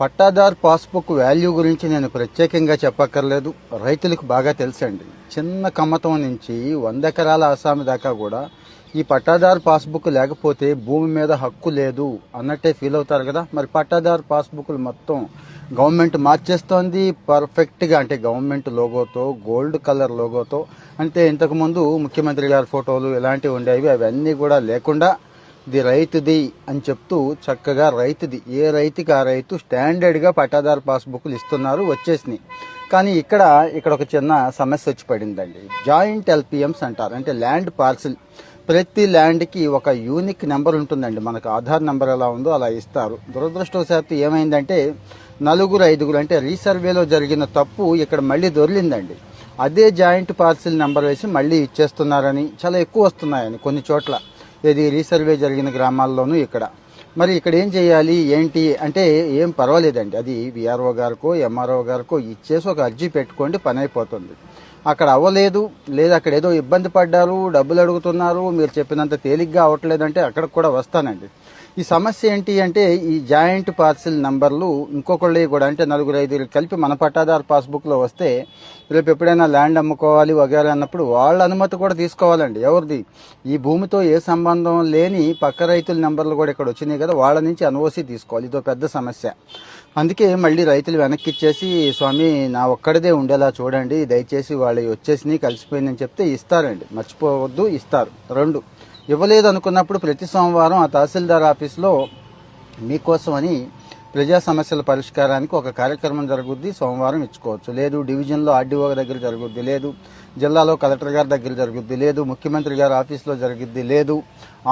Pattadar passbook value గురించి నేను ప్రత్యేకంగా చెప్పక్కర్లేదు. రైతులకు బాగా తెలుసండి. చిన్న కమ్మతం నుంచి వంద ఎకరాల ఆసామి దాకా కూడా ఈ పట్టాదార్ పాస్బుక్ లేకపోతే భూమి మీద హక్కు లేదు అన్నట్టే ఫీల్ అవుతారు కదా. మరి పట్టాదార్ పాస్బుక్లు మొత్తం గవర్నమెంట్ మార్చేస్తోంది. పర్ఫెక్ట్గా అంటే గవర్నమెంట్ లోగోతో గోల్డ్ కలర్ లోగోతో. అంటే ఇంతకుముందు ముఖ్యమంత్రి గారి ఫోటోలు ఇలాంటివి ఉండేవి. అవన్నీ కూడా లేకుండా ఇది రైతుది అని చెప్తూ చక్కగా రైతుది ఏ రైతుకి ఆ రైతు స్టాండర్డ్గా పట్టాదారు పాస్బుక్లు ఇస్తున్నారు వచ్చేసినాయి. కానీ ఇక్కడ ఇక్కడ ఒక చిన్న సమస్య వచ్చి పడిందండి. జాయింట్ ఎల్పిఎంస్ అంటారు అంటే ల్యాండ్ పార్సిల్. ప్రతి ల్యాండ్కి ఒక యూనిక్ నెంబర్ ఉంటుందండి మనకు ఆధార్ నెంబర్ ఎలా ఉందో అలా ఇస్తారు. దురదృష్టవశాత్తు ఏమైందంటే నలుగురు ఐదుగురు అంటే రీసర్వేలో జరిగిన తప్పు ఇక్కడ మళ్ళీ దొరికిందండి అదే జాయింట్ పార్సిల్ నెంబర్ వేసి మళ్ళీ ఇచ్చేస్తున్నారని చాలా ఎక్కువ వస్తున్నాయని కొన్ని చోట్ల. ఇది రీసర్వే జరిగిన గ్రామాల్లోనూ ఇక్కడ. మరి ఇక్కడ ఏం చేయాలి? ఏంటి? అంటే ఏం పర్వాలేదండి. అది విఆర్ఓ గారికో ఎంఆర్ఓ గారికో ఇచ్చేసి ఒక అర్జీ పెట్టుకోండి పని అయిపోతుంది అక్కడ అవ్వలేదు లేదా అక్కడ ఏదో ఇబ్బంది పడ్డారు డబ్బులు అడుగుతున్నారు మీరు చెప్పినంత తేలిగ్గా అవ్వట్లేదంటే అక్కడికి కూడా వస్తానండి. ఈ సమస్య ఏంటి అంటే ఈ జాయింట్ పార్సిల్ నంబర్లు ఇంకొకళ్ళు కూడా అంటే నలుగురు ఐదుగురు కలిపి మన పట్టాదారు పాస్బుక్లో వస్తే రేపు ఎప్పుడైనా ల్యాండ్ అమ్ముకోవాలి వగేరా అన్నప్పుడు వాళ్ళ అనుమతి కూడా తీసుకోవాలండి. ఎవరిది? ఈ భూమితో ఏ సంబంధం లేని పక్క రైతుల నెంబర్లు కూడా ఇక్కడ వచ్చినాయి కదా వాళ్ళ నుంచి అనువసి తీసుకోవాలి. ఇదో పెద్ద సమస్య. అందుకే మళ్ళీ రైతులు వెనక్కి ఇచ్చేసి స్వామి నా ఒక్కడిదే ఉండేలా చూడండి దయచేసి వాళ్ళు వచ్చేసి కలిసిపోయిందని చెప్తే ఇస్తారండి. మర్చిపోవద్దు ఇస్తారు. రెండు ఇవ్వలేదు అనుకున్నప్పుడు ప్రతి సోమవారం ఆ తహసీల్దార్ ఆఫీస్లో మీకోసమని ప్రజా సమస్యల పరిష్కారానికి ఒక కార్యక్రమం జరుగుద్ది సోమవారం ఇచ్చుకోవచ్చు. లేదు డివిజన్లో ఆర్డీఓ దగ్గర జరుగుద్ది లేదు జిల్లాలో కలెక్టర్ గారి దగ్గర జరుగుద్ది లేదు ముఖ్యమంత్రి గారి ఆఫీస్లో జరుగుద్ది లేదు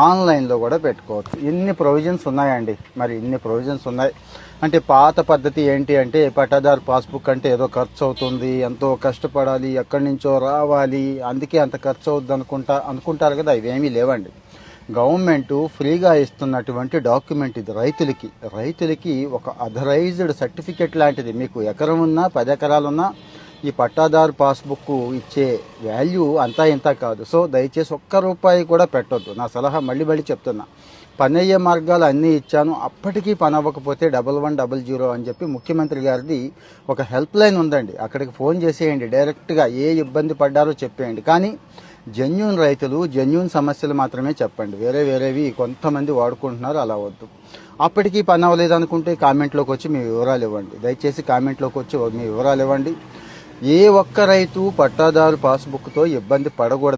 ఆన్లైన్లో కూడా పెట్టుకోవచ్చు. ఇన్ని ప్రొవిజన్స్ ఉన్నాయండి? మరి ఇన్ని ప్రొవిజన్స్ ఉన్నాయి? అంటే పాత పద్ధతి ఏంటి అంటే పట్టాదారు పాస్బుక్ అంటే ఏదో ఖర్చు అవుతుంది ఎంతో కష్టపడాలి ఎక్కడి నుంచో రావాలి అందుకే అంత ఖర్చు అవుద్ది అనుకుంటా అనుకుంటారు కదా ఇవేమీ లేవండి. గవర్నమెంట్ ఫ్రీగా ఇస్తున్నటువంటి డాక్యుమెంట్ ఇది రైతులకి. రైతులకి ఒక అథరైజ్డ్ సర్టిఫికెట్ లాంటిది. మీకు ఎకరం ఉన్నా పది ఎకరాలున్నా ఈ పట్టాదారు పాస్బుక్ ఇచ్చే వాల్యూ అంతా ఇంత కాదు. సో దయచేసి ఒక్క రూపాయి కూడా పెట్టొద్దు. నా సలహా మళ్ళీ మళ్ళీ చెప్తున్నా. పని అయ్యే మార్గాలు అన్నీ ఇచ్చాను. అప్పటికీ పని అవ్వకపోతే డబల్ వన్ డబల్ జీరో అని చెప్పి ముఖ్యమంత్రి గారిది ఒక హెల్ప్ లైన్ ఉందండి. అక్కడికి ఫోన్ చేసేయండి. డైరెక్ట్గా ఏ ఇబ్బంది పడ్డారో చెప్పేయండి. కానీ జెన్యున్ రైతులు జెన్యున్ సమస్యలు మాత్రమే చెప్పండి. వేరే వేరేవి కొంతమంది వాడుకుంటున్నారు అలా వద్దు. అప్పటికీ పని అవ్వలేదు అనుకుంటే కామెంట్లోకి వచ్చి మీ వివరాలు ఇవ్వండి. దయచేసి కామెంట్లోకి వచ్చి మీ వివరాలు ఇవ్వండి. ఏ ఒక్క రైతు పట్టాదారు పాస్బుక్తో ఇబ్బంది పడకూడదు.